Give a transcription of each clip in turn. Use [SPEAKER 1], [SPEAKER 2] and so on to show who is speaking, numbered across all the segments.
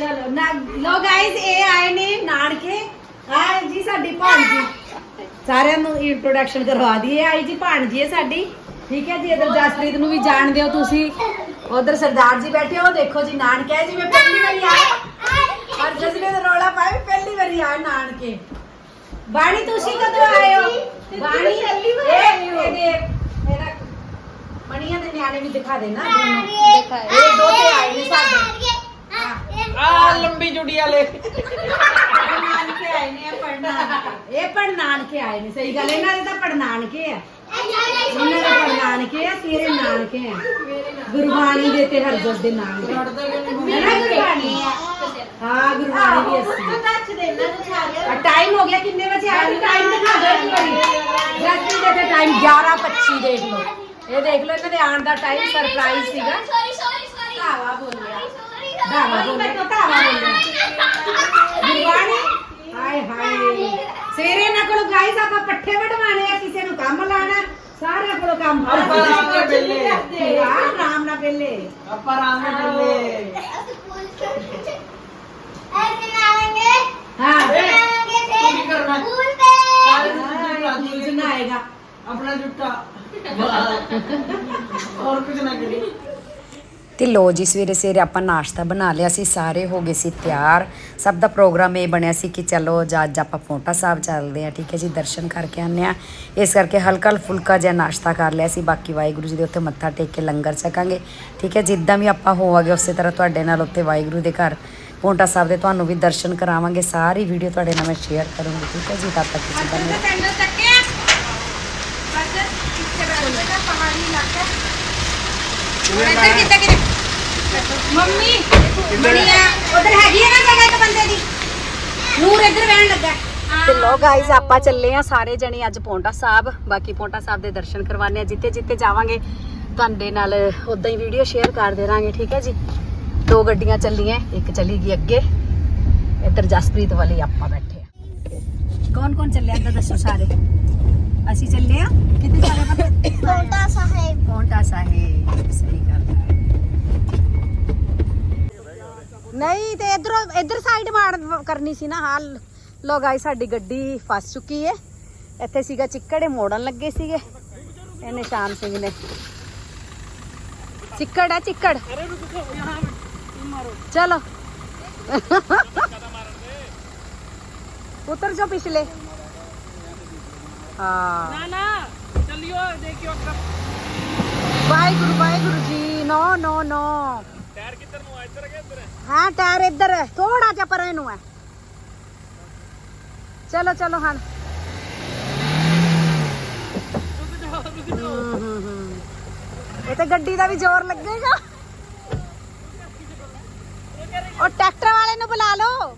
[SPEAKER 1] ਚਲੋ ਨਾ ਲੋ ਗਾਇਸ ਇਹ ਆਏ ਨੇ ਨਾਨਕੇ। ਆ ਜੀ ਸਾਡੀ ਭਾਣਜੀ। ਸਾਰਿਆਂ ਨੂੰ ਇੰਟਰੋਡਕਸ਼ਨ ਕਰਵਾ ਦਈਏ। ਆਈ ਜੀ ਭਾਣਜੀ ਹੈ ਸਾਡੀ। ਠੀਕ ਹੈ ਜੀ ਇਧਰ ਜਸਪ੍ਰੀਤ ਨੂੰ ਵੀ ਜਾਣਦੇ ਹੋ ਤੁਸੀਂ। ਉਧਰ ਸਰਦਾਰ ਜੀ ਬੈਠੇ ਹੋ। ਦੇਖੋ ਜੀ ਨਾਨਕੇ ਹੈ ਜੀ ਮੈਂ ਪਹਿਲੀ ਵਾਰੀ ਆਇਆ ਪਰ ਜਸਪ੍ਰੀਤ ਰੋਲਾ ਪਾਏ ਪਹਿਲੀ ਵਾਰੀ ਆਇਆ ਨਾਨਕੇ। ਬਾਣੀ ਤੁਸੀਂ ਕਦੋਂ ਆਏ ਹੋ? ਬਾਣੀ ਇਹ ਇਹਦੇ ਇਹਦਾ ਮਣੀਆਂ ਦੇ ਨਿਆਣੇ ਵੀ ਦਿਖਾ ਦੇਣਾ। ਇਹ ਦੋ ਤੇ ਆਏ ਨੇ ਸਾਡੇ।
[SPEAKER 2] ਆ ਲੰਬੀ ਜੁੜੀ ਵਾਲੇ।
[SPEAKER 1] ਨਾਨਕੇ ਆਏ ਨੇ ਇਹ ਪੜਨਾਨਕੇ ਇਹ ਪੜਨਾਨਕੇ ਆਏ ਨੇ ਸਹੀ ਗੱਲ ਇਹਨਾਂ ਦੇ ਤਾਂ ਪੜਨਾਨਕੇ ਆ। ਉਹਨਾਂ ਦੇ ਪੜਨਾਨਕੇ ਆ ਤੇਰੇ ਨਾਨਕੇ ਆ। ਗੁਰਬਾਣੀ ਦੇ ਤੇ ਹਰਜਸ ਦੇ ਨਾਨਕੇ। ਹੈ ਨਾ ਗੁਰਬਾਣੀ? ਹਾਂ ਗੁਰਬਾਣੀ ਵੀ ਅਸੀਂ। ਟਾਈਮ ਹੋ ਗਿਆ ਕਿੰਨੇ ਵਜੇ ਆਏ ਟਾਈਮ ਦਿਖਾ ਦਿਓ ਇੱਕ ਵਾਰੀ। ਜਸਤੀ ਦੇ ਟਾਈਮ 11:25 ਦੇਖ ਲਓ। ਇਹ ਦੇਖ ਲਓ ਇਹਨਾਂ ਦੇ ਆਉਣ ਦਾ ਟਾਈਮ ਸਰਪ੍ਰਾਈਜ਼ ਸੀਗਾ। ਧਾਵਾ ਬੋਲਿਆ। ਧਾਵਾ ਬੋਲਿਆ ਧਾਵਾ ਬੋਲਿਆ ਗੁਰਬਾਣੀ ਹਾਏ ਹਾਏ ਸਵੇਰੇ ਇਹਨਾਂ ਕੋਲ ਗਾਇਸ ਆਪਾਂ ਪੱਠੇ ਵਢਵਾਣੇ ਆ ਕਿਸੇ ਨੂੰ ਕੰਮ ਲਾਣਾ ਸਾਰਿਆਂ ਕੋਲ ਕੰਮ
[SPEAKER 2] ਆਪਾਂ ਆਰਾਮ ਨਾਲ ਵਿਹਲੇ।
[SPEAKER 1] ਹਾਂ ਆਰਾਮ ਨਾਲ ਵੇਲੇ
[SPEAKER 2] ਆਪਾਂ ਆਰਾਮ ਨਾਲ ਚੱਲੇ
[SPEAKER 1] ਹਾਂ
[SPEAKER 2] ਤੂੰ ਕੀ ਕਰਨਾ ਸਾਰੇ ਨੂੰ
[SPEAKER 1] ਆਏਗਾ
[SPEAKER 2] ਆਪਣਾ ਜੁੱਟਾ ਹੋਰ ਕੁਝ ਨਾ ਕਰੀ
[SPEAKER 3] ਤੇ ਲੋ ਜੀ ਸਵੇਰੇ ਸਵੇਰੇ ਆਪਾਂ ਨਾਸ਼ਤਾ ਬਣਾ ਲਿਆ ਸੀ ਸਾਰੇ ਹੋ ਗਏ ਸੀ ਤਿਆਰ। ਸਭ ਦਾ ਪ੍ਰੋਗਰਾਮ ਇਹ ਬਣਿਆ ਸੀ ਕਿ ਚਲੋ ਅੱਜ ਅੱਜ ਆਪਾਂ ਪੌਂਟਾ ਸਾਹਿਬ ਚੱਲਦੇ ਆ ਠੀਕ ਹੈ ਜੀ ਦਰਸ਼ਨ ਕਰਕੇ ਆਉਂਦੇ ਆ ਇਸ ਕਰਕੇ ਹਲਕਾ ਫੁਲਕਾ ਜਿਹਾ ਨਾਸ਼ਤਾ ਕਰ ਲਿਆ ਸੀ ਬਾਕੀ ਵਾਹਿਗੁਰੂ ਜੀ ਦੇ ਉੱਤੇ ਮੱਥਾ ਟੇਕ ਕੇ ਲੰਗਰ ਛਕਾਂਗੇ ਠੀਕ ਹੈ ਜਿੱਦਾਂ ਵੀ ਆਪਾਂ ਹੋਵਾਂਗੇ ਉਸੇ ਤਰ੍ਹਾਂ ਤੁਹਾਡੇ ਨਾਲ ਉੱਤੇ ਵਾਹਿਗੁਰੂ ਦੇ ਘਰ ਪੌਂਟਾ ਸਾਹਿਬ ਦੇ ਤੁਹਾਨੂੰ ਵੀ ਦਰਸ਼ਨ ਕਰਾਵਾਂਗੇ ਸਾਰੀ ਵੀਡੀਓ ਤੁਹਾਡੇ ਨਾਲ ਮੈਂ ਸ਼ੇਅਰ ਕਰੂੰਗੀ ਠੀਕ ਹੈ ਜੀ ਤਦ ਤੱਕ ਤੁਸੀਂ ਬਣੇ
[SPEAKER 1] ਮੰਮੀ ਬੜੀਆ ਉਧਰ ਹੈਗੀ ਹੈ ਨਾ ਜਗ੍ਹਾ ਇੱਕ ਬੰਦੇ ਦੀ? ਨੂਰ ਇੱਧਰ ਬਹਿਣ ਲੱਗਾ।
[SPEAKER 3] ਤੇ ਲੋ ਗਾਇਜ਼ ਆਪਾਂ ਚੱਲੇ ਆ ਸਾਰੇ ਜਣੇ ਅੱਜ ਪੌਂਟਾ ਸਾਹਿਬ। ਬਾਕੀ ਪੌਂਟਾ ਸਾਹਿਬ ਦੇ ਦਰਸ਼ਨ ਕਰਵਾਣੇ ਆ ਜਿੱਤੇ ਜਿੱਤੇ ਜਾਵਾਂਗੇ ਤੁਹਾਡੇ ਨਾਲ ਉਦਾਂ ਹੀ ਵੀਡੀਓ ਸ਼ੇਅਰ ਕਰ ਦੇਵਾਂਗੇ ਠੀਕ ਹੈ ਜੀ? ਦੋ ਗੱਡੀਆਂ ਚੱਲੀਆਂ ਇੱਕ ਚਲੀ ਗਈ ਅੱਗੇ। ਇੱਧਰ ਜਸਪ੍ਰੀਤ ਵਾਲੀ ਆਪਾਂ ਬੈਠੇ ਆ ਕੌਣ ਕੌਣ ਚੱਲਿਆ ਇੱਧਰ ਦੱਸੋ ਸਾਰੇ? ਅਸੀਂ ਚੱਲੇ ਆ ਕਿੱਥੇ ਚੱਲੇ ਪਤਾ? ਪੌਂਟਾ ਸਾਹਿਬ। ਪੌਂਟਾ ਸਾਹਿਬ ਸਹੀ ਗੱਲ ਨਹੀਂ ਤੇ ਇਧਰੋਂ ਇਧਰ ਸਾਈਡ ਮਾਰ ਕਰਨੀ ਸੀ ਨਾ ਹਾਲ ਲੋ ਗਾਈ ਸਾਡੀ ਗੱਡੀ ਫਸ ਚੁੱਕੀ ਹੈ ਇੱਥੇ ਸੀਗਾ ਚਿੱਕੜੇ ਮੋੜਨ ਲੱਗੇ ਸੀਗੇ ਇਹ ਨਿਸ਼ਾਨ ਸਿੰਘ ਨੇ ਚਿੱਕੜ ਹੈ ਚਿੱਕੜ ਚਲੋ ਉਤਰ ਜਾਓ ਪਿਛਲੇ ਹਾਂ
[SPEAKER 2] ਨਾ ਨਾ ਚੱਲਿਓ ਦੇਖਿਓ
[SPEAKER 3] ਵਾਹਿਗੁਰੂ ਵਾਹਿਗੁਰੂ ਜੀ ਨੋ ਨੋ ਨੋ
[SPEAKER 2] ਟਾਇਰ ਕਿੱਧਰ ਨੂੰ ਆ? ਇੱਧਰ ਕਿ ਇੱਧਰ?
[SPEAKER 3] ਹਾਂ ਟਾਇਰ ਇੱਧਰ ਹੈ। ਥੋੜਾ ਜਿਹਾ ਪਰੇ ਨੂੰ ਹੈ। ਚਲੋ ਚਲੋ ਹਾਂ। ਇਹ ਤੇ ਗੱਡੀ ਦਾ ਵੀ ਜ਼ੋਰ ਲੱਗੇਗਾ। ਉਹ ਟਰੈਕਟਰ ਵਾਲੇ ਨੂੰ ਬੁਲਾ ਲਓ।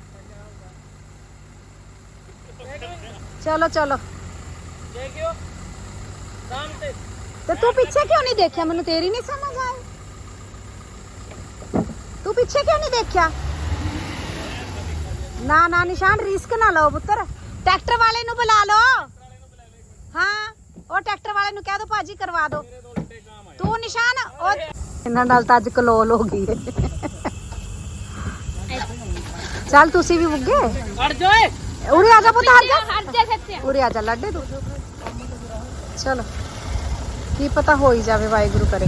[SPEAKER 3] ਚਲੋ ਚਲੋ।
[SPEAKER 2] ਦੇਖਿਓ। ਸਾਹਮ ਤੇ।
[SPEAKER 3] ਤੇ ਤੂੰ ਪਿੱਛੇ ਕਿਉਂ ਨਹੀਂ ਦੇਖਿਆ? ਮੈਨੂੰ ਤੇਰੀ ਨਹੀਂ ਸਮਝ ਆਈ। ਤੂੰ ਪਿੱਛੇ ਕਿਉਂ ਨਹੀਂ ਦੇਖਿਆ? ਨਾ ਨਾ ਨਿਸ਼ਾਨ ਰਿਸਕ ਨਾ ਲਓ ਪੁੱਤਰ। ਟਰੈਕਟਰ ਵਾਲੇ ਨੂੰ ਬੁਲਾ ਲਓ। ਹਾਂ ਉਹ ਟਰੈਕਟਰ ਵਾਲੇ ਨੂੰ ਕਹਿ ਦੋ ਭਾਜੀ ਕਰਵਾ ਦੋ। ਤੂੰ ਨਿਸ਼ਾਨ ਉਹ ਇਹਨਾਂ ਨਾਲ ਤਾਂ ਅੱਜ ਕਲੋਲ ਹੋ ਗਈ ਚੱਲ ਤੁਸੀਂ ਵੀ ਬੁੱਗੇ
[SPEAKER 2] ਅੜ ਜਾਏ
[SPEAKER 3] ਉਰੇ ਆ ਜਾ ਪੁੱਤ ਹਟ ਜਾ। ਹਟ ਜਾ ਉਰੇ ਆ ਜਾ ਲੱਡੇ ਤੂੰ। ਚਲੋ ਕੀ ਪਤਾ ਹੋ ਹੀ ਜਾਵੇ ਵਾਹਿਗੁਰੂ ਕਰੇ।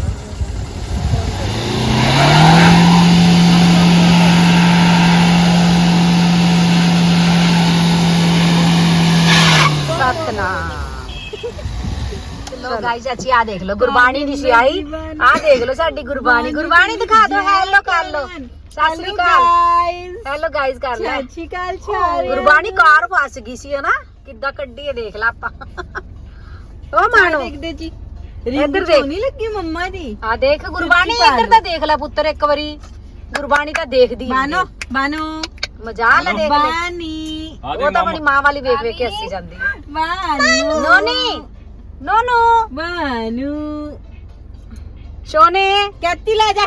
[SPEAKER 3] ਸਤਨਾਮ ਲੋ ਗਾਇਸ ਅੱਛੀ ਆ ਦੇਖ ਲੋ ਗੁਰਬਾਣੀ ਨਹੀਂ ਸੀ ਆਈ ਆ ਦੇਖ ਲੋ ਸਾਡੀ ਗੁਰਬਾਣੀ ਗੁਰਬਾਣੀ ਦਿਖਾ ਦਿਓ ਹੈਲੋ ਕਰ ਲੋ ਸਤਿ ਸ੍ਰੀ ਅਕਾਲ ਹੈਲੋ ਗਾਇਸ ਕਰ ਲੈ
[SPEAKER 1] ਸੱਚੀ ਕਾਲ ਛਾਰੇ
[SPEAKER 3] ਗੁਰਬਾਣੀ ਕਾਰ ਫਸ ਗਈ ਸੀ ਹਨਾ ਕਿੱਦਾਂ ਕੱਢੀ ਹੈ ਦੇਖ ਲੈ ਆਪਾਂ ਉਹ ਮਾਣੋ
[SPEAKER 1] ਦੇਖਦੇ ਜੀ
[SPEAKER 3] ਇੱਧਰ ਦੇਖ
[SPEAKER 1] ਨਹੀਂ ਲੱਗੀ ਮੰਮਾ ਦੀ
[SPEAKER 3] ਆ ਦੇਖ ਗੁਰਬਾਣੀ ਇੱਧਰ ਤਾਂ ਦੇਖ ਲੈ ਪੁੱਤਰ ਇੱਕ ਵਾਰੀ ਗੁਰਬਾਣੀ ਤਾਂ ਦੇਖਦੀ
[SPEAKER 1] ਬਾਨੋ ਬਾਨੋ
[SPEAKER 3] ਮਜਾਲ ਹੈ ਦੇਖ ਲੈ
[SPEAKER 1] ਬਾਨੀ
[SPEAKER 3] ਉਹ ਤਾਂ ਆਪਣੀ ਮਾਂ ਵਾਲੀ ਵੇਖ ਵੇਖ ਕੇ ਹੱਸੀ ਜਾਂਦੀ ਹੈ
[SPEAKER 1] ਬਾਨੂ
[SPEAKER 3] ਨੋਨੀ ਨੋਨੂ।
[SPEAKER 1] ਬਾਨੂ
[SPEAKER 3] ਸ਼ੋਨੇ।
[SPEAKER 1] ਕੱਤੀ ਲੈ ਜਾ।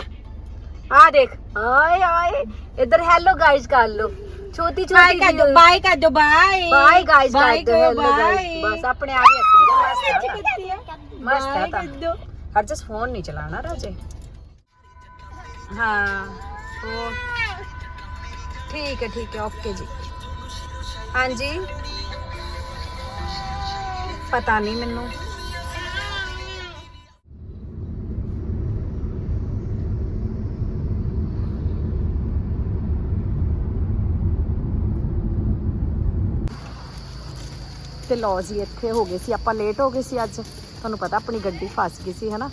[SPEAKER 3] ਆ ਦੇਖ ਆਏ ਆਏ। ਇੱਧਰ ਹੈਲੋ ਗਾਇਸ ਕਰ ਲੋ ਛੋਟੀ
[SPEAKER 1] ਬਾਈ
[SPEAKER 3] ਛੋਟੀ
[SPEAKER 1] ਕਰ ਦੋ ਬਾਈ ਕਰ ਦੋ ਬਾਈ
[SPEAKER 3] ਬਾਈ ਗਾਇਸ
[SPEAKER 1] ਬਾਈ
[SPEAKER 3] ਕਰ ਦੋ।
[SPEAKER 1] ਬਾਈ।
[SPEAKER 3] ਬਸ ਆਪਣੇ ਆਪ ਹੀ ਹੱਸੀ ਜਾਂਦੀ
[SPEAKER 1] ਕੱਤੀ ਹੈ
[SPEAKER 3] ਮਸਤ ਹੈ
[SPEAKER 1] ਬਾਈ
[SPEAKER 3] ਤਾਂ।
[SPEAKER 1] ਕਰ ਦੋ
[SPEAKER 3] ਹਰ। ਜਸ ਫੋਨ ਨਹੀਂ ਹਾਂਜੀ। ਪਤਾ ਨਹੀਂ ਮੈਨੂੰ। ਤੇ ਲੋ ਜੀ, ਇੱਥੇ ਹੋ ਗਏ ਸੀ। ਆਪਾਂ ਲੇਟ ਹੋ ਗਏ ਸੀ ਅੱਜ। ਤੁਹਾਨੂੰ ਪਤਾ ਆਪਣੀ ਗੱਡੀ ਫਸ ਗਈ ਸੀ, ਹਨਾ?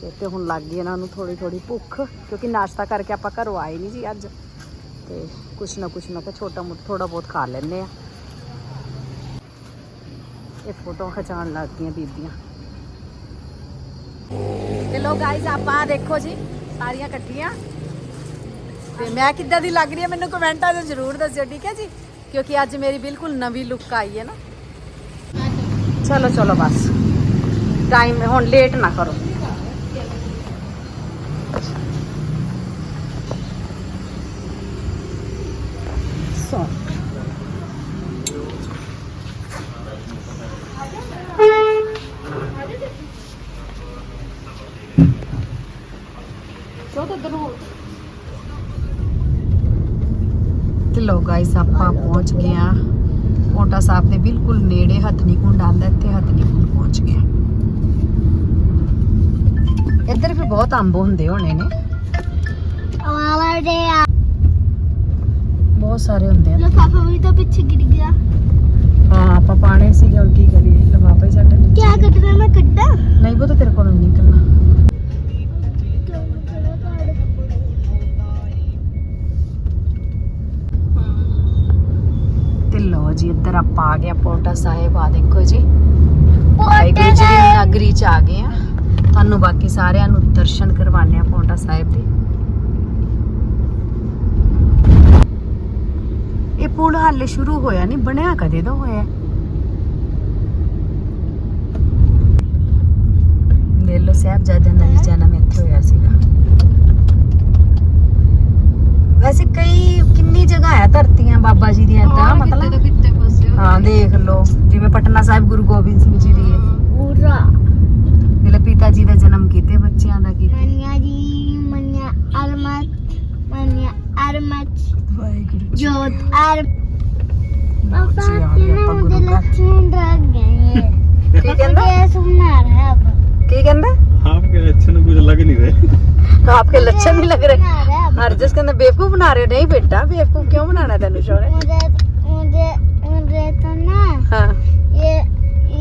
[SPEAKER 3] ਤੇ ਤੇ ਹੁਣ ਲੱਗ ਗਈ ਇਹਨਾਂ ਨੂੰ ਥੋੜੀ ਥੋੜੀ ਭੁੱਖ, ਕਿਉਂਕਿ ਨਾਸ਼ਤਾ ਕਰਕੇ ਆਪਾਂ ਘਰੋਂ ਆਏ ਨਹੀਂ ਜੀ ਅੱਜ। ਤੇ ਕੁਛ ਨਾ ਕੁਛ ਮੈਂ ਕਿਹਾ ਛੋਟਾ ਮੋਟਾ ਥੋੜਾ ਬਹੁਤ ਖਾ ਲੈਂਦੇ ਆ ਇਹ ਫੋਟੋ ਖਿਚਾਉਣ ਲੱਗ ਗਈਆਂ ਬੀਬੀਆਂ। ਤੇ ਲੋ ਗਾਇਜ਼ ਆਪਾਂ ਦੇਖੋ ਜੀ, ਸਾਰੀਆਂ ਇਕੱਠੀਆਂ। ਤੇ ਮੈਂ ਕਿੱਦਾਂ ਦੀ ਲੱਗ ਰਹੀ ਹੈ ਮੈਨੂੰ ਕਮੈਂਟਾਂ 'ਚ ਜ਼ਰੂਰ ਦੱਸਿਓ, ਠੀਕ ਹੈ ਜੀ? ਕਿਉਂਕਿ ਅੱਜ ਮੇਰੀ ਬਿਲਕੁਲ ਨਵੀਂ ਲੁੱਕ ਆਈ ਹੈ ਨਾ। ਚਲੋ ਚਲੋ ਬਸ। ਟਾਈਮ ਹੁਣ ਲੇਟ ਨਾ ਕਰੋ ਸੋ ਤੇ ਲੋ ਗਾਇਸ ਆਪਾਂ ਪਹੁੰਚ ਗਏ ਆ ਪੋਂਟਾ ਸਾਹਿਬ ਦੇ ਬਿਲਕੁਲ ਨੇੜੇ ਹਥਨੀ ਕੁੰਡ ਆਂਦਾ ਇੱਥੇ ਹਥਨੀ ਕੁੰਡ ਪਹੁੰਚ ਗਏ ਇੱਧਰ ਵੀ ਬਹੁਤ ਅੰਬ ਹੁੰਦੇ ਹੋਣੇ ਨੇ।
[SPEAKER 2] ਵਾਲਾ ਦੇ ਆ
[SPEAKER 3] ਬਹੁਤ ਸਾਰੇ ਹੁੰਦੇ ਆ।
[SPEAKER 2] ਲਫਾਫਾ ਵੀ ਤਾਂ ਪਿੱਛੇ ਗਿਰ ਗਿਆ।
[SPEAKER 3] ਹਾਂ ਆਪਾਂ ਪਾਣੇ ਸੀਗੇ ਹੁਣ ਕੀ ਕਰੀਏ? ਲਫਾਫਾ ਹੀ ਛੱਡ
[SPEAKER 2] ਕੀ ਕੱਢਣਾ ਮੈਂ ਕੱਢਾਂ?
[SPEAKER 3] ਨਹੀਂ ਉਹ ਤਾਂ ਤੇਰੇ ਕੋਲੋਂ ਨਹੀਂ ਨਿਕਲਣਾ। ਜੀ ਇੱਧਰ ਆਪਾਂ ਆ ਗਏ ਆ ਪੋਂਟਾ ਸਾਹਿਬ ਆ ਦੇਖੋ ਜੀ। ਵਾਹਿਗੁਰੂ ਜੀ ਦੀ ਨਗਰੀ ਚ ਆ ਗਏ ਆ। ਤੁਹਾਨੂੰ ਬਾਕੀ ਸਾਰਿਆਂ ਨੂੰ ਦਰਸ਼ਨ ਕਰਵਾਣੇ ਆ ਪੋਂਟਾ ਸਾਹਿਬ ਦੇ। ਇਹ ਪੁਲ ਹਾਲੇ ਸ਼ੁਰੂ ਹੋਇਆ ਨਹੀਂ ਬਣਿਆ ਕਦੇ ਦਾ ਹੋਇਆ? ਲੈ ਲੋ ਸਾਹਿਬਜ਼ਾਦਿਆਂ ਦਾ ਵੀ ਜਨਮ ਇੱਥੇ ਹੋਇਆ ਸੀਗਾ। ਵੈਸੇ ਕਈ ਕਿੰਨੀ ਜਗ੍ਹਾ ਹੈ ਧਰਤੀਆਂ ਬਾਬਾ ਜੀ ਦੀਆਂ ਤਾਂ ਮਤਲਬ
[SPEAKER 2] ਕਿਤੇ ਪਾਸੇ
[SPEAKER 3] ਹਾਂ ਦੇਖ ਲਓ ਜਿਵੇਂ ਪਟਨਾ ਸਾਹਿਬ ਗੁਰੂ ਗੋਬਿੰਦ ਸਿੰਘ ਜੀ ਦੀ
[SPEAKER 2] ਪੂਰਾ।
[SPEAKER 3] ਦਿਲ ਪਿਤਾ ਜੀ ਦਾ ਜਨਮ ਕੀਤੇ ਬੱਚਿਆਂ ਦਾ ਕੀਤੇ।
[SPEAKER 2] ਮੰਨਿਆ ਜੀ ਮੰਨਿਆ ਅਰਮਤ ਮੰਨਿਆ ਅਰਮਤ ਜੋਤ ਅਰ
[SPEAKER 3] ਪਾਪਾ
[SPEAKER 2] ਕਿਨਾਂ
[SPEAKER 3] ਮੁਝੇ ਲੱਛਣ
[SPEAKER 2] ਡਰ
[SPEAKER 3] ਗਏ ਕੀ ਕਹਿੰਦਾ?
[SPEAKER 2] ਸੁਣਨਾ ਹੈ
[SPEAKER 3] ਕੀ ਕਹਿੰਦਾ?
[SPEAKER 4] आपके लक्षण मुझे लग नहीं रहे
[SPEAKER 3] आपके लक्षण नहीं लग रहे
[SPEAKER 2] सुनना है अब
[SPEAKER 3] हरजस कहना बेवकूफ बना रहे हो नहीं बेटा बेवकूफ क्यों बनाना तेन शोरे
[SPEAKER 2] मुझे मुझे मुझे तो ना
[SPEAKER 3] हाँ
[SPEAKER 2] ये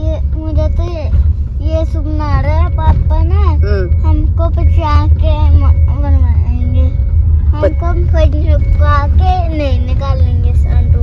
[SPEAKER 2] ये मुझे तो ये ये सुनना है पापा ना
[SPEAKER 3] हम्म
[SPEAKER 2] हमको बचा के म- बनवाएंगे हमको फिर छुपा के नहीं निकालेंगे संडू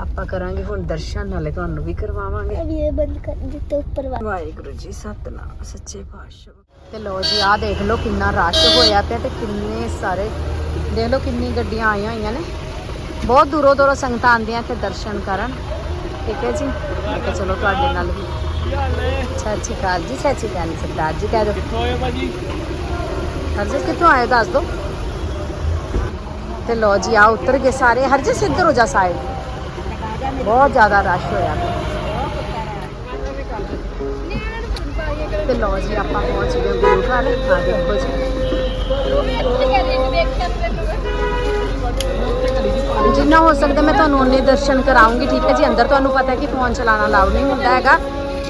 [SPEAKER 3] ਆਪਾਂ ਕਰਾਂਗੇ ਹੁਣ ਦਰਸ਼ਨ ਨਾਲੇ ਤੁਹਾਨੂੰ ਵੀ ਕਰਵਾਵਾਂਗੇ।
[SPEAKER 2] ਅਭੀ ਇਹ ਬੰਦ ਕਰ ਦਿੱਤੇ ਉੱਪਰ
[SPEAKER 3] ਵਾਹਿਗੁਰੂ ਜੀ ਸਤਨਾਮ ਸੱਚੇ ਪਾਤਸ਼ਾਹ। ਤੇ ਲੋ ਜੀ ਆ ਦੇਖ ਲਓ ਕਿੰਨਾ ਰਸ਼ ਹੋਇਆ ਪਿਆ ਤੇ ਕਿੰਨੇ ਸਾਰੇ ਦੇਖ ਲਓ ਕਿੰਨੀ ਗੱਡੀਆਂ ਆਈਆਂ ਹੋਈਆਂ ਨੇ। ਬਹੁਤ ਦੂਰੋਂ ਦੂਰੋਂ ਸੰਗਤਾਂ ਆਉਂਦੀਆਂ ਇੱਥੇ ਦਰਸ਼ਨ ਕਰਨ। ਠੀਕ ਹੈ ਜੀ? ਤੇ ਚਲੋ ਤੁਹਾਡੇ ਨਾਲ ਵੀ। ਸਤਿ ਸ਼੍ਰੀ ਜੀ ਸਤਿ ਸ਼੍ਰੀ ਅਕਾਲ ਸਰਦਾਰ ਜੀ ਕਹਿ ਦਿਓ। ਕਿੱਥੋਂ ਆਏ ਭਾਜੀ? ਹਰਜੀਤ ਕਿੱਥੋਂ ਆਏ ਦੱਸ ਦੋ ਤੇ ਲੋ ਜੀ ਆ ਉਤਰ ਗਏ ਸਾਰੇ। ਹਰਜੀਤ ਇੱਧਰ ਹੋ ਜਾ ਸਾਈਡ ਬਹੁਤ ਜ਼ਿਆਦਾ ਰਸ਼ ਹੋਇਆ। ਪਿਆ ਤੇ ਲੋ ਜੀ, ਆਪਾਂ ਪਹੁੰਚ ਗਏ ਗੁਰੂ ਘਰ। ਆ ਦੇਖੋ ਜੀ। ਜਿੰਨਾ ਹੋ ਸਕਦਾ ਮੈਂ ਤੁਹਾਨੂੰ ਉਨੇ ਦਰਸ਼ਨ ਕਰਾਉਂਗੀ, ਠੀਕ ਹੈ ਜੀ? ਅੰਦਰ ਤੁਹਾਨੂੰ ਪਤਾ ਹੈ ਕਿ ਫੋਨ ਚਲਾਉਣਾ ਅਲਾਉਡ ਨਹੀਂ ਹੁੰਦਾ ਹੈਗਾ।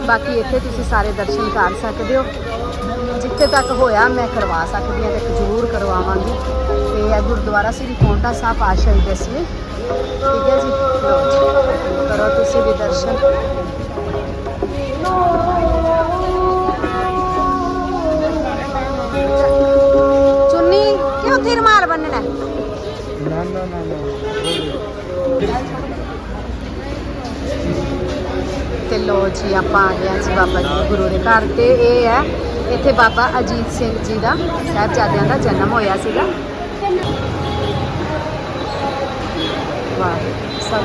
[SPEAKER 3] ਬਾਕੀ ਇੱਥੇ ਤੁਸੀਂ ਸਾਰੇ ਦਰਸ਼ਨ ਕਰ ਸਕਦੇ ਹੋ। ਜਿੱਥੇ ਤੱਕ ਹੋਇਆ ਮੈਂ ਕਰਵਾ ਸਕਦੀ ਹਾਂ ਤੇ ਜ਼ਰੂਰ ਕਰਵਾਵਾਂਗੀ। ਤੇ ਇਹ ਗੁਰਦੁਆਰਾ ਸ੍ਰੀ ਪੌਂਟਾ ਸਾਹਿਬ ਆਸ਼ਾ ਜੀ ਦਸਵੇਂ ਦਰਸ਼ਨ ਚੁੰਨੀ ਕਿਉਂ ਉੱਥੇ ਰਮਾਲ ਬੰਨਣਾ ਹੈ? ਤੇ ਲੋ ਜੀ ਆਪਾਂ ਆ ਹਾਂ ਜੀ ਬਾਬਾ ਜੀ ਗੁਰੂ ਦੇ ਘਰ ਤੇ ਇਹ ਹੈ ਇੱਥੇ ਬਾਬਾ ਅਜੀਤ ਸਿੰਘ ਜੀ ਦਾ ਸਾਹਿਬਜ਼ਾਦਿਆਂ ਦਾ ਜਨਮ ਹੋਇਆ ਸੀਗਾ ਵਾਹ ਸਭ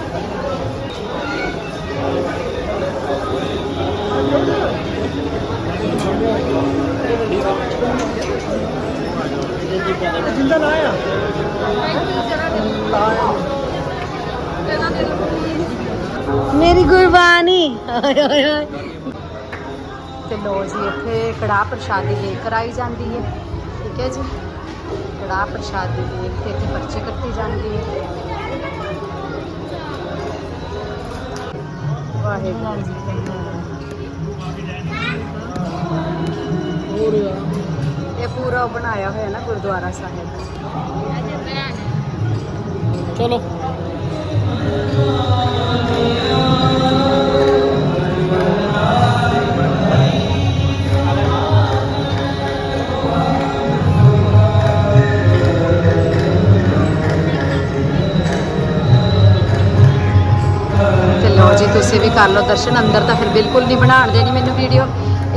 [SPEAKER 3] ਕਿ ਜਮਾ ਕਰਾਣੇ ਮੇਰੀ ਗੁਰਬਾਣੀ। ਤੇ ਲੋ ਜੀ, ਇੱਥੇ ਕੜਾਹ ਪ੍ਰਸ਼ਾਦੀ ਲੈ ਕਰ ਆਈ ਜਾਂਦੀ ਹੈ। ਠੀਕ ਹੈ ਜੀ? ਕੜਾਹ ਪ੍ਰਸ਼ਾਦੀ ਦੇਖ ਕੇ ਇੱਥੇ ਪਰਚੇ ਕੱਟੀ ਜਾਂਦੀ ਹੈ। ਵਾਹਿਗੁਰੂ ਜੀ ਕੀ ਇਹ ਪੂਰਾ ਬਣਾਇਆ ਹੋਇਆ ਨਾ ਗੁਰਦੁਆਰਾ ਸਾਹਿਬ। ਤੇ ਲਓ ਜੀ ਤੁਸੀਂ ਵੀ ਕਰ ਲਓ ਦਰਸ਼ਨ ਅੰਦਰ ਤਾਂ ਫਿਰ ਬਿਲਕੁਲ ਨਹੀਂ ਬਣਾਉਣ ਦੇਣੀ ਮੈਨੂੰ ਵੀਡੀਓ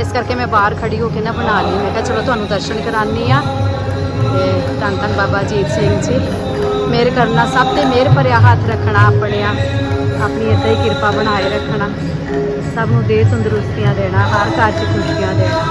[SPEAKER 3] ਇਸ ਕਰਕੇ ਮੈਂ ਬਾਹਰ ਖੜੀ ਹੋ ਕੇ ਨਾ ਬਣਾ ਲਈ। ਮੈਂ ਕਿਹਾ, ਚਲੋ ਤੁਹਾਨੂੰ ਦਰਸ਼ਨ ਕਰਾਨੀ ਆ ਤੇ ਧੰਨ ਧੰਨ ਬਾਬਾ ਜੀਤ ਸਿੰਘ ਜੀ। ਮਿਹਰ ਕਰਨਾ ਸਭ ਤੇ ਮਿਹਰ ਭਰਿਆ ਹੱਥ ਰੱਖਣਾ ਆਪਣੇ ਆ ਆਪਣੀ ਏਦਾਂ ਹੀ ਕਿਰਪਾ ਬਣਾਏ ਰੱਖਣਾ। ਸਭ ਨੂੰ ਦੇ ਤੰਦਰੁਸਤੀਆਂ ਦੇਣਾ, ਹਰ ਘਰ 'ਚ ਖੁਸ਼ੀਆਂ ਦੇਣਾ।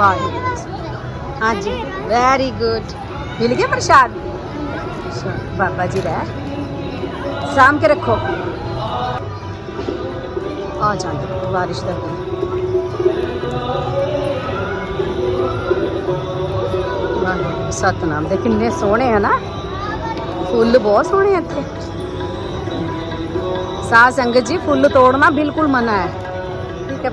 [SPEAKER 3] ਵਾਹਿਗੁਰੂ ਜੀ। ਹਾਂਜੀ ਵੈਰੀ ਗੁੱਡ ਮਿਲ ਗਿਆ ਪ੍ਰਸ਼ਾਦ ਅੱਛਾ, ਬਾਬਾ ਜੀ ਰਹਿ ਸਾਮ ਕੇ ਰੱਖੋ ਆ ਜਾਂਦੇ ਬਾਰਿਸ਼ ਦਾ ਦਿਨ ਵਾਹਿਗੁਰੂ, ਸਤਨਾਮ ਦੇ ਕਿੰਨੇ ਸੋਹਣੇ ਆ ਨਾ ਫੁੱਲ ਬਹੁਤ ਸੋਹਣੇ ਆ ਇੱਥੇ ਸਾਧ ਸੰਗਤ ਜੀ ਫੁੱਲ ਤੋੜਨਾ ਬਿਲਕੁਲ ਮਨਾ ਹੈ ਠੀਕ ਹੈ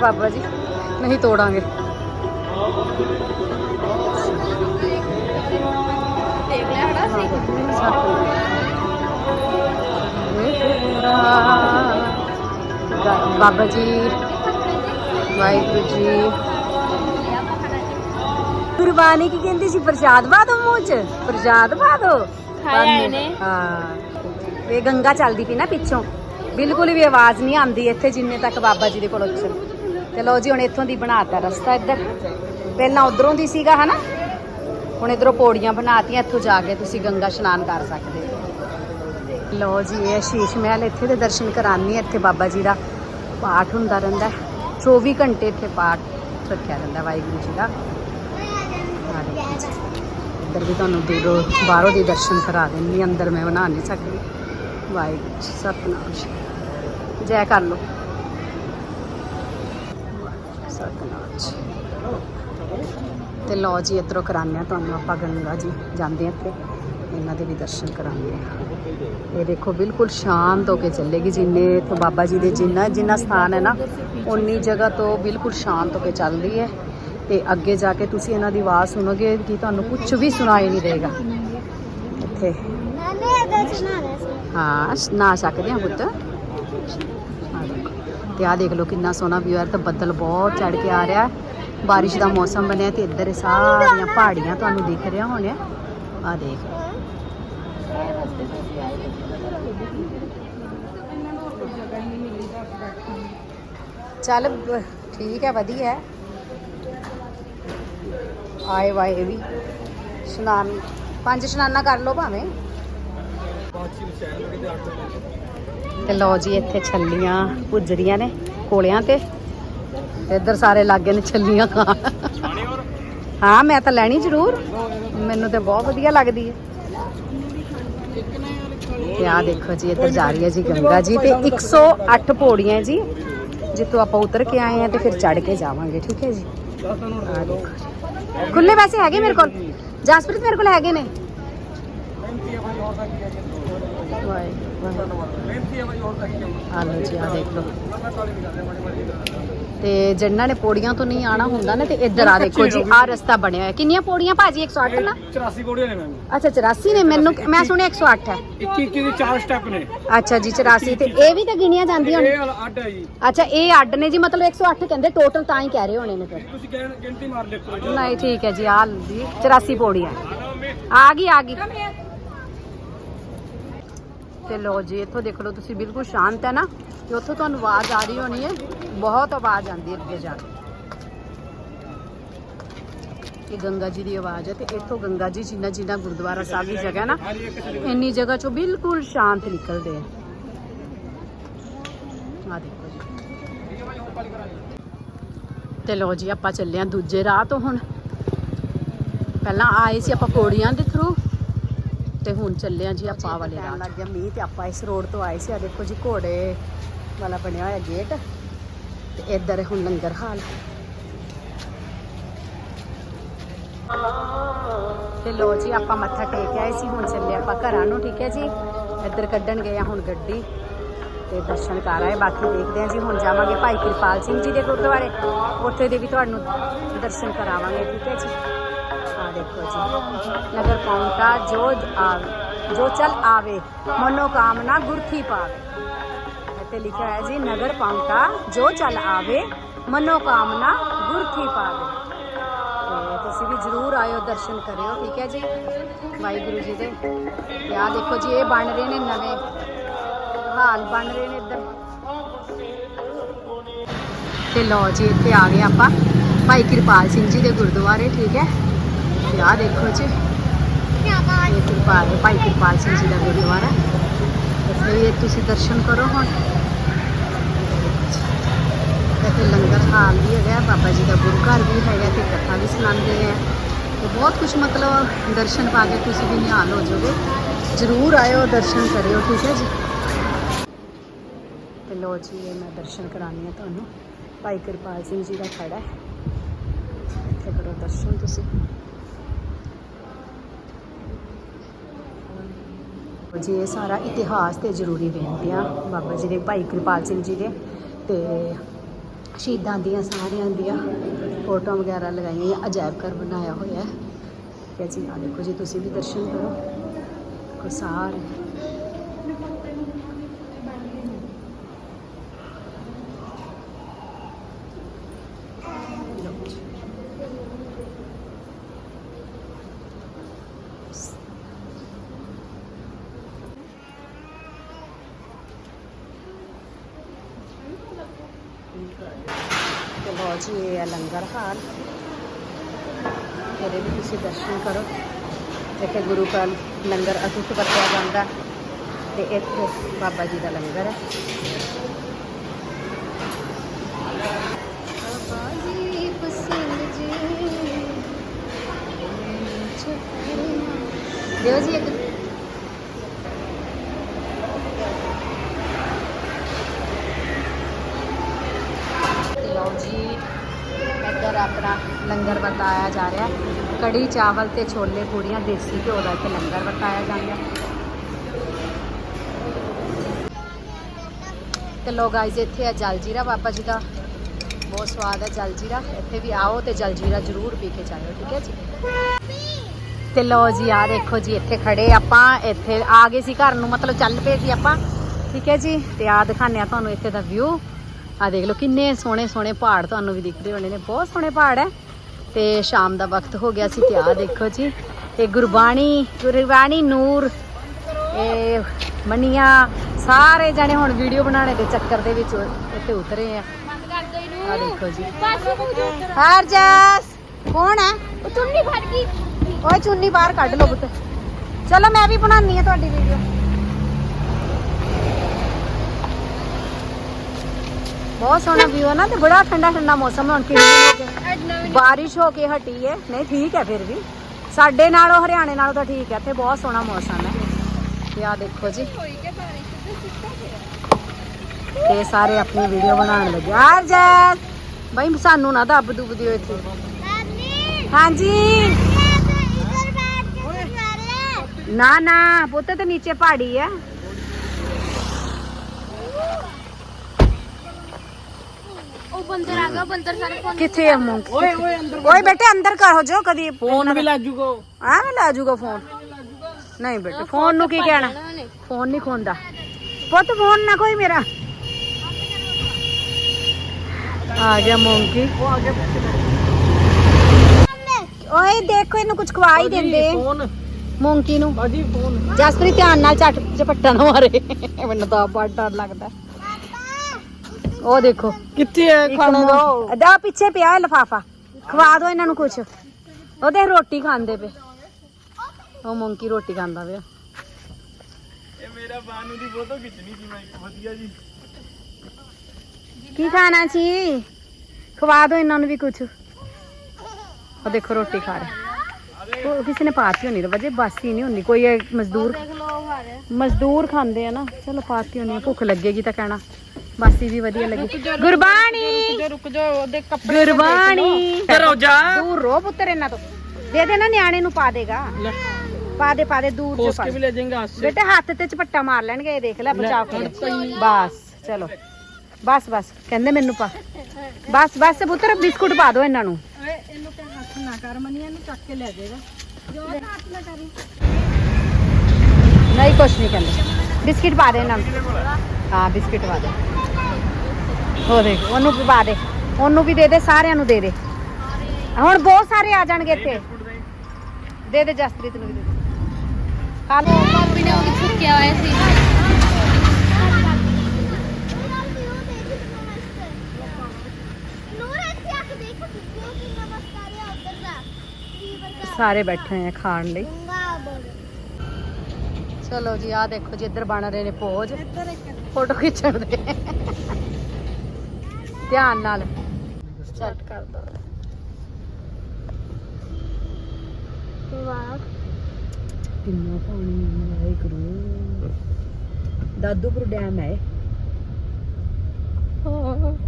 [SPEAKER 3] ਬਾਬਾ ਜੀ ਨਹੀਂ ਤੋੜਾਂਗੇ ਬਾਬਾ ਜੀ ਵਾਹਿਗੁਰੂ ਜੀ ਗੁਰਬਾਣੀ ਕੀ ਕਹਿੰਦੀ ਸੀ ਪ੍ਰਸ਼ਾਦ ਪਾ ਦੋ ਮੂੰਹ ਚ ਪ੍ਰਸ਼ਾਦ ਪਾ ਦੋ
[SPEAKER 2] ਖਾਇਆ ਇਹਨੇ।
[SPEAKER 3] ਹਾਂ ਇਹ ਗੰਗਾ ਚੱਲਦੀ ਪਈ ਨਾ ਪਿੱਛੋਂ ਬਿਲਕੁਲ ਵੀ ਆਵਾਜ਼ ਨਹੀਂ ਆਉਂਦੀ ਇੱਥੇ ਜਿੰਨੇ ਤੱਕ ਬਾਬਾ ਜੀ ਦੇ ਕੋਲ ਉੱਚਰ ਤੇ ਲਓ ਜੀ ਹੁਣ ਇੱਥੋਂ ਦੀ ਬਣਾਤਾ ਰਸਤਾ ਇੱਧਰ ਪਹਿਲਾਂ ਉਧਰੋਂ ਦੀ ਸੀਗਾ ਹਨਾ? ਹੁਣ ਇਧਰੋਂ ਪੌੜੀਆਂ ਬਣਾਤੀਆਂ ਇੱਥੋਂ ਜਾ ਕੇ ਤੁਸੀਂ ਗੰਗਾ ਇਸ਼ਨਾਨ ਕਰ ਸਕਦੇ ਹੋ। ਲਓ ਜੀ ਇਹ ਸ਼ੀਸ਼ ਮਹਿਲ ਇੱਥੇ ਦੇ ਦਰਸ਼ਨ ਕਰਾਨੀ ਇੱਥੇ ਬਾਬਾ ਜੀ ਦਾ ਪਾਠ ਹੁੰਦਾ ਰਹਿੰਦਾ ਹੈ। 24 ਘੰਟੇ ਇੱਥੇ ਪਾਠ ਰੱਖਿਆ ਰਹਿੰਦਾ ਵਾਹਿਗੁਰੂ ਜੀ ਦਾ। ਵਾਹਿਗੁਰੂ ਜੀ। ਇੱਧਰ ਵੀ ਤੁਹਾਨੂੰ ਦੂਰੋਂ ਬਾਹਰੋਂ ਦੇ ਦਰਸ਼ਨ ਕਰਾ ਦਿੰਦੀ ਅੰਦਰ ਮੈਂ ਬਣਾ ਨਹੀਂ ਸਕਦੀ। ਵਾਹਿਗੁਰੂ ਜੀ, ਸਤਨਾਮ ਜੀ। ਜੈ ਕਰ ਲਓ। ਸਤਨਾਮ ਜੀ। ਤੇ ਲਓ ਜੀ, ਇੱਧਰੋਂ ਕਰਾਉਂਦੇ ਹਾਂ ਤੁਹਾਨੂੰ ਆਪਾਂ ਗੰਗਾ ਜੀ ਜਾਂਦੇ ਹਾਂ ਇੱਥੇ। ਇਹਨਾਂ ਦੇ ਵੀ ਦਰਸ਼ਨ ਕਰਾਉਂਦੇ ਹਾਂ। ਇਹ ਦੇਖੋ, ਬਿਲਕੁਲ ਸ਼ਾਂਤ ਹੋ ਕੇ ਚੱਲੇਗੀ। ਜਿੰਨੇ ਇੱਥੇ ਬਾਬਾ ਜੀ ਦੇ ਜਿੰਨਾ ਜਿੰਨਾ ਸਥਾਨ ਹੈ ਨਾ ਉਨੀ ਜਗ੍ਹਾ ਤੋਂ ਬਿਲਕੁਲ ਸ਼ਾਂਤ ਹੋ ਕੇ ਚੱਲ ਰਹੀ ਹੈ। ਤੇ ਅੱਗੇ ਜਾ ਕੇ ਤੁਸੀਂ ਇਹਨਾਂ ਦੀ ਆਵਾਜ਼ ਸੁਣੋਗੇ ਕਿ ਤੁਹਾਨੂੰ ਕੁਝ ਵੀ ਸੁਣਾਈ ਨਹੀਂ ਦੇਗਾ। ਇੱਥੇ।
[SPEAKER 2] ਨਾਨੇ ਸੁਣਾ ਰਿਹਾ
[SPEAKER 3] ਹਾਂ, ਸ- ਨਹਾ ਸਕਦੇ ਆ ਪੁੱਤ। ਆਹ ਤੇ ਆ ਦੇਖ ਲਓ ਕਿੰਨਾ ਸੋਹਣਾ ਵਿਊ ਹੈ। ਤਾਂ ਬੱਦਲ ਬਹੁਤ ਚੜ ਕੇ ਆ ਰਿਹਾ ਹੈ। ਬਾਰਿਸ਼ ਦਾ ਮੌਸਮ ਬਣਿਆ ਤੇ ਇੱਧਰ ਸਾਰੀਆਂ ਪਹਾੜੀਆਂ ਤੁਹਾਨੂੰ ਦਿਖ ਰਿਹਾ ਹੋਣੀਆਂ। ਆ ਦੇਖ। ਚੱਲ, ਠੀਕ ਹੈ, ਵਧੀਆ। ਹੈ ਆਏ ਵਾਏ ਵੀ। ਇਸ਼ਨਾਨ, ਪੰਜ ਇਸ਼ਨਾਨਾਂ ਕਰ ਲਓ ਭਾਵੇਂ। ਤੇ ਲਓ ਜੀ, ਇੱਥੇ ਛੱਲੀਆਂ ਭੁੱਜਰੀਆਂ ਨੇ ਕੋਲਿਆਂ ਤੇ। ਇੱਧਰ ਸਾਰੇ ਲਾਗੇ ਨੇ ਛੱਲੀਆਂ ਹਾਂ, ਮੈਂ ਤਾਂ ਲੈਣੀ ਜ਼ਰੂਰ। ਮੈਨੂੰ ਤੇ ਬਹੁਤ ਵਧੀਆ ਲੱਗਦੀ ਹੈ। ਤੇ ਆ ਦੇਖੋ ਜੀ, ਇੱਧਰ ਜਾ ਰਹੀ ਹੈ ਜੀ ਗੰਗਾ ਜੀ ਤੇ 108 ਪੌੜੀਆਂ ਜੀ। ਜਿੱਥੋਂ ਆਪਾਂ ਉਤਰ ਕੇ ਆਏ ਆ ਤੇ ਫਿਰ ਚੜ ਕੇ ਜਾਵਾਂਗੇ, ਠੀਕ ਹੈ ਜੀ? ਖੁੱਲੇ ਵੈਸੇ ਹੈਗੇ ਮੇਰੇ ਕੋਲ? ਜਸਪ੍ਰੀਤ ਮੇਰੇ ਕੋਲ ਹੈਗੇ ਨੇ? ਵਾਏ ਆ ਲਓ ਜੀ ਆ ਦੇਖ ਲਓ ਤੇ ਜਿਨ੍ਹਾਂ ਨੇ ਪੌੜੀਆਂ ਤੋਂ ਨਹੀਂ ਆਣਾ ਹੁੰਦਾ ਨਾ ਤੇ ਇੱਧਰ ਆ ਦੇਖੋ ਜੀ ਆ ਰਸਤਾ ਬਣਿਆ ਹੋਇਆ। ਕਿੰਨੀਆਂ ਪੌੜੀਆਂ ਭਾਜੀ 108 ਨਾ?
[SPEAKER 5] 84 ਕੋੜੀਆਂ ਨੇ ਮੈਮ
[SPEAKER 3] ਅੱਛਾ 84 ਨੇ ਮੈਨੂੰ ਮੈਂ ਸੁਣਿਆ 108 ਹੈ।
[SPEAKER 5] 21 21 ਦੇ ਚਾਰ ਸਟੈਪ ਨੇ।
[SPEAKER 3] ਅੱਛਾ ਜੀ 84 ਤੇ ਇਹ ਵੀ ਤਾਂ ਗਿਣੀਆਂ ਜਾਂਦੀਆਂ
[SPEAKER 5] ਇਹ
[SPEAKER 3] ਹੋਣ
[SPEAKER 5] ਵਾਲਾ ਅੱਡ ਹੈ ਜੀ।
[SPEAKER 3] ਅੱਛਾ ਇਹ ਅੱਡ ਨੇ ਜੀ ਮਤਲਬ 108 ਕਹਿੰਦੇ ਟੋਟਲ ਤਾਂ ਹੀ ਕਹਿ ਰਹੇ ਹੋਣੇ ਨੇ ਫਿਰ।
[SPEAKER 5] ਤੁਸੀਂ ਗਿਣ- ਗਿਣਤੀ ਮਾਰ ਲਿਓ ਜੀ
[SPEAKER 3] ਨਹੀਂ ਠੀਕ ਹੈ ਜੀ ਆ ਜੀ 84 ਪੌੜੀਆਂ। ਆ ਗਈ ਆ ਗਈ। ਤੇ ਲੋ ਜੀ, ਇੱਥੋਂ ਦੇਖ ਲਓ ਤੁਸੀਂ, ਬਿਲਕੁਲ ਸ਼ਾਂਤ ਹੈ ਨਾ? ਤੇ ਉੱਥੋਂ ਤੁਹਾਨੂੰ ਆਵਾਜ਼ ਆ ਰਹੀ ਹੋਣੀ ਹੈ, ਬਹੁਤ ਆਵਾਜ਼ ਆਉਂਦੀ ਹੈ ਅੱਗੇ ਜਾ ਕੇ। ਇਹ ਗੰਗਾ ਜੀ ਦੀ ਆਵਾਜ਼ ਹੈ ਤੇ ਇੱਥੋਂ ਗੰਗਾ ਜੀ, ਜਿੰਨਾ ਜਿੰਨਾ ਗੁਰਦੁਆਰਾ ਸਾਹਿਬ ਦੀ ਜਗ੍ਹਾ ਨਾ, ਇੰਨੀ ਜਗ੍ਹਾ ਚੋਂ ਬਿਲਕੁਲ ਸ਼ਾਂਤ ਨਿਕਲਦੇ ਆ ਆ ਦੇਖੋ ਜੀ। ਤੇ ਲੋ ਜੀ, ਆਪਾਂ ਚੱਲੇ ਆ ਦੂਜੇ ਰਾਹ ਤੋਂ ਹੁਣ। ਪਹਿਲਾਂ ਆਏ ਸੀ ਆਪਾਂ ਪੌੜੀਆਂ ਦੇ ਥਰੂ ਤੇ ਹੁਣ ਚੱਲੇ ਆ ਜੀ ਆਪਾਂ ਵਾਲੇ ਰਾਹ ਲੱਗ ਗਿਆ ਮੀਂਹ ਤੇ ਆਪਾਂ ਇਸ ਰੋਡ ਤੋਂ ਆਏ ਸੀ ਆ ਦੇਖੋ ਜੀ ਘੋੜੇ ਵਾਲਾ ਬਣਿਆ ਹੋਇਆ ਗੇਟ ਤੇ ਇੱਧਰ ਹੁਣ ਲੰਗਰ ਹਾਲ। ਤੇ ਲੋ ਜੀ ਆਪਾਂ ਮੱਥਾ ਟੇਕ ਆਏ ਸੀ ਹੁਣ ਚੱਲੇ ਆਪਾਂ ਘਰਾਂ ਨੂੰ ਠੀਕ ਹੈ ਜੀ? ਇੱਧਰ ਕੱਢਣ ਗਏ ਆ ਹੁਣ ਗੱਡੀ ਤੇ ਦਰਸ਼ਨ ਕਰ ਆਏ ਬਾਕੀ ਦੇਖਦੇ ਆ ਜੀ ਹੁਣ ਜਾਵਾਂਗੇ ਭਾਈ ਕਿਰਪਾਲ ਸਿੰਘ ਜੀ ਦੇ ਗੁਰਦੁਆਰੇ। ਉੱਥੇ ਦੇ ਵੀ ਤੁਹਾਨੂੰ ਦਰਸ਼ਨ ਕਰਾਵਾਂਗੇ ਠੀਕ ਹੈ ਜੀ? ਨਗਰ ਪਾਉਂਟਾ ਜੋ ਆਵੇ, ਜੋ ਚਲ ਆਵੇ, ਮਨੋਕਾਮਨਾ ਗੁਰਥੀ ਪਾਵੇ। ਇੱਥੇ ਲਿਖਿਆ ਹੈ ਜੀ, ਨਗਰ ਪਾਉਂਟਾ ਜੋ ਚਲ ਆਵੇ, ਮਨੋਕਾਮਨਾ ਗੁਰਥੀ ਪਾਵੇ। ਤੁਸੀਂ ਵੀ ਜਰੂਰ ਆਇਓ, ਦਰਸ਼ਨ ਕਰਿਓ, ਠੀਕ ਹੈ ਜੀ? ਵਾਹਿਗੁਰੂ ਜੀ ਦੇ। ਤੇ ਆਹ ਦੇਖੋ ਜੀ, ਇਹ ਬਣ ਰਹੇ ਨੇ ਨਵੇਂ। ਹਾਲ ਬਣ ਰਹੇ ਨੇ ਇੱਧਰ। ਤੇ ਲਓ ਜੀ, ਇੱਥੇ ਆ ਗਏ ਆਪਾਂ। ਭਾਈ ਕਿਰਪਾਲ ਸਿੰਘ ਜੀ ਦੇ ਗੁਰਦੁਆਰੇ, ਠੀਕ ਹੈ? ਤੇ ਆਹ ਦੇਖੋ ਜੀ। ਇਹ ਕਿਰਪਾਲ ਭਾਈ ਕਿਰਪਾਲ ਸਿੰਘ ਜੀ ਦਾ ਗੁਰਦੁਆਰਾ। ਇੱਥੇ ਤੁਸੀਂ ਦਰਸ਼ਨ ਕਰੋ ਹੁਣ। ਇੱਥੇ ਲੰਗਰ ਹਾਲ ਵੀ ਹੈਗਾ, ਬਾਬਾ ਜੀ ਦਾ ਗੁਰੂ ਘਰ ਵੀ ਹੈਗਾ ਤੇ ਕਥਾ ਵੀ ਸੁਣਾਉਂਦੇ ਆ। ਤੇ ਬਹੁਤ ਕੁਝ ਮਤਲਬ ਦਰਸ਼ਨ ਪਾ ਕੇ ਤੁਸੀਂ ਵੀ ਨਿਹਾਲ ਹੋ ਜਾਓਗੇ। ਜ਼ਰੂਰ ਆਇਓ, ਦਰਸ਼ਨ ਕਰਿਓ, ਠੀਕ ਹੈ ਜੀ? ਤੇ ਲੋ ਜੀ, ਇਹ ਮੈਂ ਦਰਸ਼ਨ ਕਰਾਉਣੀ ਆ ਤੁਹਾਨੂੰ। ਭਾਈ ਕਿਰਪਾਲ ਸਿੰਘ ਜੀ ਦਾ ਖੜਾ ਹੈ। ਇੱਥੇ ਕਰੋ ਦਰਸ਼ਨ ਤੁਸੀਂ। ਜੀ, ਇਹ ਸਾਰਾ ਇਤਿਹਾਸ ਤੇ ਜ਼ਰੂਰੀ ਬੇਨਤੀ ਆ। ਬਾਬਾ ਜੀ ਦੇ, ਭਾਈ ਕਿਰਪਾਲ ਸਿੰਘ ਜੀ ਦੇ ਤੇ ਸ਼ਹੀਦਾਂ ਦੀਆਂ ਸਾਰਿਆਂ ਦੀਆਂ ਫੋਟੋਆਂ ਵਗੈਰਾ ਲਗਾਈਆਂ ਅਜਾਇਬ ਘਰ ਬਣਾਇਆ ਹੋਇਆ ਹੈ। ਠੀਕ ਜੀ ਆ ਦੇਖੋ ਜੀ, ਤੁਸੀਂ ਵੀ ਦਰਸ਼ਨ ਕਰੋ। ਕੋ ਸਾਰੇ ਲਓ ਜੀ। ਤੇ ਲਓ ਜੀ ਇਹ ਹੈ ਲੰਗਰ ਹਾਲ ਇਹਦੇ ਵੀ ਤੁਸੀਂ ਦਰਸ਼ਨ ਕਰੋ ਇੱਥੇ ਗੁਰੂ ਘਰ ਲੰਗਰ ਅਟੁੱਟ ਵਰਤਿਆ ਜਾਂਦਾ ਤੇ ਇੱਥੇ ਬਾਬਾ ਜੀ ਦਾ ਲੰਗਰ ਹੈ ਦਿਓ ਜੀ ਇੱਕ ਤੇ ਲਓ ਜੀ ਇੱਧਰ ਆਪਣਾ ਲੰਗਰ ਵਰਤਾਇਆ ਜਾ ਰਿਹਾ। ਕੜੀ, ਚਾਵਲ ਤੇ ਛੋਲੇ ਪੂੜੀਆਂ ਦੇਸੀ ਘਿਓ ਦਾ ਇੱਥੇ ਲੰਗਰ ਵਰਤਾਇਆ ਜਾਂਦਾ ਤੇ ਲੋ ਗਾਇਜ਼ ਇੱਥੇ ਹੈ ਜਲਜੀਰਾ ਬਾਬਾ ਜੀ ਦਾ। ਬਹੁਤ ਸਵਾਦ ਹੈ ਜਲਜੀਰਾ। ਇੱਥੇ ਵੀ ਆਓ ਤੇ ਜਲਜੀਰਾ ਜ਼ਰੂਰ ਪੀ ਕੇ ਜਾਇਓ, ਠੀਕ ਹੈ ਜੀ? ਤੇ ਲੋ ਜੀ ਆ ਦੇਖੋ ਜੀ, ਇੱਥੇ ਖੜੇ ਆਪਾਂ। ਇੱਥੇ ਆ ਗਏ ਸੀ ਘਰ ਨੂੰ, ਮਤਲਬ ਚੱਲ ਪਏ ਸੀ ਆਪਾਂ। ਠੀਕ ਹੈ ਜੀ? ਤੇ ਆ ਦਿਖਾਣੇ ਆ ਤੁਹਾਨੂੰ ਇੱਥੇ ਦਾ ਵਿਊ ਆ ਦੇਖ ਲਓ, ਕਿੰਨੇ ਸੋਹਣੇ ਸੋਹਣੇ ਪਹਾੜ ਤੁਹਾਨੂੰ ਵੀ ਦਿਖਦੇ ਹੋਣੇ ਨੇ। ਬਹੁਤ ਸੋਹਣੇ ਪਹਾੜ ਹੈ। ਤੇ ਸ਼ਾਮ ਦਾ ਵਕਤ ਹੋ ਗਿਆ ਸੀ ਤੇ ਆ ਦੇਖੋ ਜੀ ਇਹ ਗੁਰਬਾਣੀ ਗੁਰਬਾਣੀ ਨੂਰ ਇਹ ਮਨੀਆਂ ਸਾਰੇ ਜਣੇ ਹੁਣ ਵੀਡੀਓ ਬਣਾਉਣੇ ਦੇ ਚੱਕਰ ਦੇ ਵਿੱਚ ਇੱਥੇ ਉਤਰੇ ਆ। ਆ ਦੇਖੋ ਜੀ। ਹਰਜਸ ਕੌਣ ਹੈ?
[SPEAKER 2] ਉਹ ਚੁੰਨੀ ਫੜ ਗਈ।
[SPEAKER 3] ਓਏ ਚੁੰਨੀ ਬਾਹਰ ਕੱਢ ਲਓ ਪੁੱਤ। ਚਲੋ ਮੈਂ ਵੀ ਬਣਾਉਣੀ ਆ ਤੁਹਾਡੀ ਵੀਡੀਓ ਬਹੁਤ ਸੋਹਣਾ ਵਿਊ ਹੈ ਨਾ ਤੇ ਬੜਾ ਠੰਡਾ ਠੰਡਾ ਮੌਸਮ ਹੈ ਹੁਣ ਕਿੰਨੇ ਦਿਨ ਬਾਰਿਸ਼ ਹੋ ਕੇ ਹਟੀ ਹੈ ਨਹੀਂ ਠੀਕ ਹੈ ਫਿਰ ਵੀ। ਸਾਡੇ ਨਾਲੋਂ ਹਰਿਆਣੇ ਨਾਲੋਂ ਤਾਂ ਠੀਕ ਹੈ। ਇੱਥੇ ਬਹੁਤ ਸੋਹਣਾ ਮੌਸਮ ਹੈ। ਤੇ ਆ ਦੇਖੋ ਜੀ। ਤੇ ਸਾਰੇ ਆਪਣੀ ਵੀਡੀਓ ਬਣਾਉਣ ਲੱਗੇ। ਆ ਜੈਸ ਬਈ ਸਾਨੂੰ ਨਾ ਦੱਬ ਦੁੱਬ ਦਿਓ ਇੱਥੇ। ਹਾਂਜੀ। ਨਾ ਨਾ ਪੁੱਤ ਤੇ ਨੀਚੇ ਪਹਾੜੀ ਹੈ। ਕਿੱਥੇ ਆ ਮੂੰਹ?
[SPEAKER 5] ਓਏ ਓਏ ਅੰਦਰ
[SPEAKER 3] ਓਏ ਬੇਟੇ ਅੰਦਰ ਕਰ ਹੋ ਜਾਓ
[SPEAKER 5] ਕਦੀ ਫੋਨ ਵੀ ਲਾਜੂਗਾ
[SPEAKER 3] ਆ ਮੈਂ ਲਾਜੂਗਾ ਫੋਨ। ਨਹੀਂ ਬੇਟੇ ਫੋਨ ਨੂੰ ਕੀ ਕਹਿਣਾ? ਫੋਨ ਨਹੀਂ ਖੋਂਦਾ। ਪੁੱਤ ਫੋਨ ਨਾ ਕੋਈ ਮੇਰਾ। ਆ ਗਿਆ ਮੌਂਕੀ। ਓਏ ਦੇਖੋ ਇਹਨੂੰ ਕੁਝ ਖਵਾ ਹੀ ਦਿੰਦੇ।
[SPEAKER 5] ਫੋਨ।
[SPEAKER 3] ਮੌਂਕੀ ਨੂੰ।
[SPEAKER 5] ਬਾਜੀ ਫੋਨ।
[SPEAKER 3] ਜਸਪ੍ਰੀਤ ਧਿਆਨ ਨਾਲ ਝਟ ਨਾ ਮਾਰੇ। ਮੈਨੂੰ ਤਾਂ ਆਪ ਡਰ ਲੱਗਦਾ। ਉਹ ਦੇਖੋ।
[SPEAKER 5] ਕਿੱਥੇ ਹੈ ਖਾਣੇ ਦਾ?
[SPEAKER 3] ਅਦਾ ਪਿੱਛੇ ਪਿਆ ਹੈ ਲਫਾਫਾ। ਖਵਾ ਦਿਓ ਇਹਨਾਂ ਨੂੰ ਕੁਝ ਉਹ ਦੇਖ ਰੋਟੀ ਖਾਂਦੇ ਪਏ। ਉਹ ਮੰਕੀ ਰੋਟੀ ਖਾਂਦਾ ਪਿਆ।
[SPEAKER 5] ਇਹ ਮੇਰਾ ਬਾਨੂ ਦੀ ਫੋਟੋ ਖਿੱਚਣੀ ਸੀ ਮੈਂ। ਵਧੀਆ ਜੀ।
[SPEAKER 3] ਕੀ ਖਾਣਾ ਸੀ ਖਵਾ ਦਿਓ ਇਹਨਾਂ ਨੂੰ ਵੀ ਕੁਝ ਉਹ ਦੇਖੋ ਰੋਟੀ ਖਾ ਰਹੇ। ਉਹ ਕਿਸੇ ਨੇ ਪਾਤੀ ਹੋਣੀ ਰਵਜੇ ਬਾਸੀ ਨਹੀਂ ਹੁੰਦੀ। ਕੋਈ ਮਜ਼ਦੂਰ ਮਜ਼ਦੂਰ ਖਾਂਦੇ ਆ ਨਾ। ਚਲੋ ਪਾਤੀ ਹੋਣੀ ਭੁੱਖ ਲੱਗੇਗੀ ਤਾਂ ਕਹਿਣਾ। ਬਾਸੀ ਵੀ ਵਧੀਆ ਲੱਗੀ। ਗੁਰਬਾਣੀ।
[SPEAKER 5] ਰੁਕ ਜਾ ਉਹਦੇ ਕੱਪੜੇ
[SPEAKER 3] ਗੁਰਬਾਣੀ।
[SPEAKER 5] ਕਰੋ ਜਾ।
[SPEAKER 3] ਤੂੰ ਰੋ ਪੁੱਤਰ ਇਹਨਾਂ ਤੋਂ। ਦੇ ਦੇ ਨਾ ਨਿਆਣੇ ਨੂੰ ਪਾ ਦੇਗਾ। ਪਾ ਦੇ ਪਾ ਦੇ ਦੂਰ
[SPEAKER 5] ਜੋ
[SPEAKER 3] ਪਾ ਦੇ।
[SPEAKER 5] ਵੀ ਲੈ ਜਾਏਗਾ ਆਸੇ।
[SPEAKER 3] ਬੇਟੇ ਹੱਥ ਤੇ ਚਪੱਟਾ ਮਾਰ ਲੈਣਗੇ ਇਹ ਦੇਖ ਲੈ ਬਚਾਅ ਕਰ ਬਸ ਚਲੋ। ਬਸ ਬਸ ਕਹਿੰਦੇ ਮੈਨੂੰ ਪਾ। ਬਸ ਬਸ ਪੁੱਤਰ ਬਿਸਕੁਟ ਪਾ ਦਿਓ ਇਹਨਾਂ ਨੂੰ। ਨਹੀਂ ਕੁਛ ਨਹੀਂ ਕਹਿੰਦੇ। ਬਿਸਕੁਟ ਪਾ ਦੇ ਇਹਨਾਂ ਨੂੰ। ਹਾਂ ਬਿਸਕਿਟ ਪਾ ਦੇ। ਉਹਨੂੰ ਵੀ ਪਾ ਦੇ ਉਹਨੂੰ ਵੀ ਦੇ ਦੇ ਸਾਰਿਆਂ ਨੂੰ ਦੇ ਦੇ। ਹੁਣ ਬਹੁਤ ਸਾਰੇ ਆ ਜਾਣਗੇ ਇੱਥੇ। ਦੇ ਦੇ ਜਸਪ੍ਰੀਤ ਨੂੰ ਵੀ ਦੇ ਦੇ। ਖਾ ਲਓ।
[SPEAKER 2] ਪਾਪੀ ਨੇ ਉਹ ਵੀ ਚੁੱਕਿਆ ਹੋਇਆ ਸੀ। ਨੂਰ ਇੱਥੇ ਆ ਕੇ ਦੇਖ ਕਿਉਂ ਕਿੰਨਾ ਮਸਤ ਆ ਰਿਹਾ ਉੱਧਰ ਦਾ ਕੀ ਬੰਦਾ
[SPEAKER 3] ਸਾਰੇ ਬੈਠੇ ਹੋਏ ਆ ਖਾਣ ਲਈ। ਚਲੋ ਜੀ ਆ ਦੇਖੋ ਜੀ ਇੱਧਰ ਬਣ ਰਹੇ ਨੇ ਪੋਜ ਫੋਟੋ ਖਿੱਚਣ ਦੇ। ਧਿਆਨ ਨਾਲ। ਸੈੱਟ ਕਰ ਦੋ।
[SPEAKER 2] ਵਾਹ।
[SPEAKER 3] ਕਿੰਨਾ ਪਾਣੀ ਆਏ ਕਰੂ ਦਾਦੂਪੁਰ ਡੈਮ ਹੈ
[SPEAKER 2] ਹਾਂ।